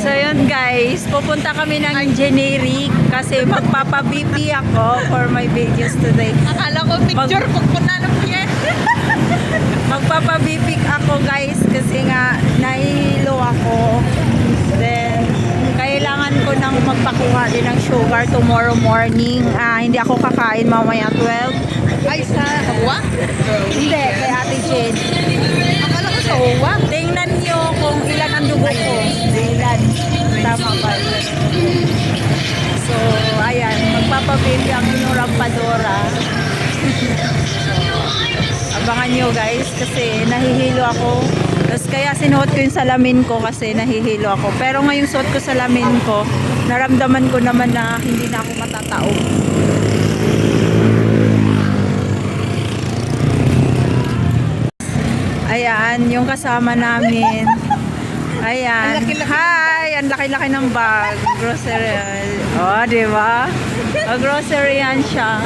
So yun guys, pupunta kami ng generic kasi magpapa-BP ako for my videos today. Akala ko picture ko kung ano po yan. Magpapa-BP ako guys kasi nga nahihilo ako. Then, kailangan ko nang magpakuha din ng sugar tomorrow morning. Ah, hindi ako kakain mamaya 12. Ay, sa Hawa? Hindi, kay Ate Jen. Magpapababy ang inurampadora. Abangan nyo guys kasi nahihilo ako. Tapos kaya sinuot ko yung salamin ko kasi nahihilo ako. Pero ngayong suot ko salamin ko, naramdaman ko naman na hindi na ako matataog. Ayan, yung kasama namin. Ayan. Hi! Ang laki-laki ng bag. Grocery. Oh, di ba? Oh, grocery yan siya.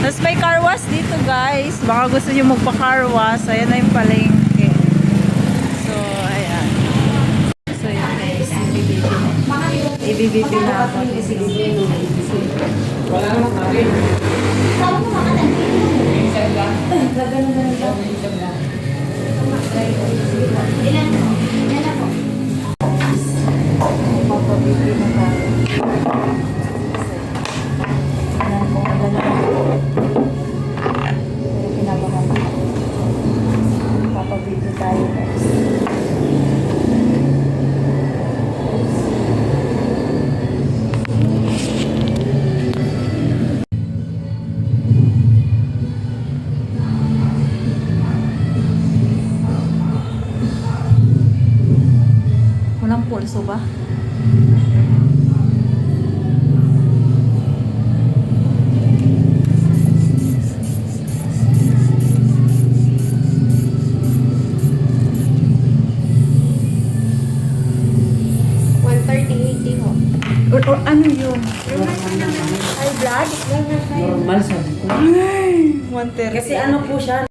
Tapos may car wash dito, guys. Baka gusto nyo magpa-car wash. Ayan na yung palengke. So, ayan. So, yun guys. Ibibibili na. Ibibibili na ako. Papabibili pulso ba? Or, or ano yun? High blood? Normal sabi ko. Ay, 130. Kasi ano po siya,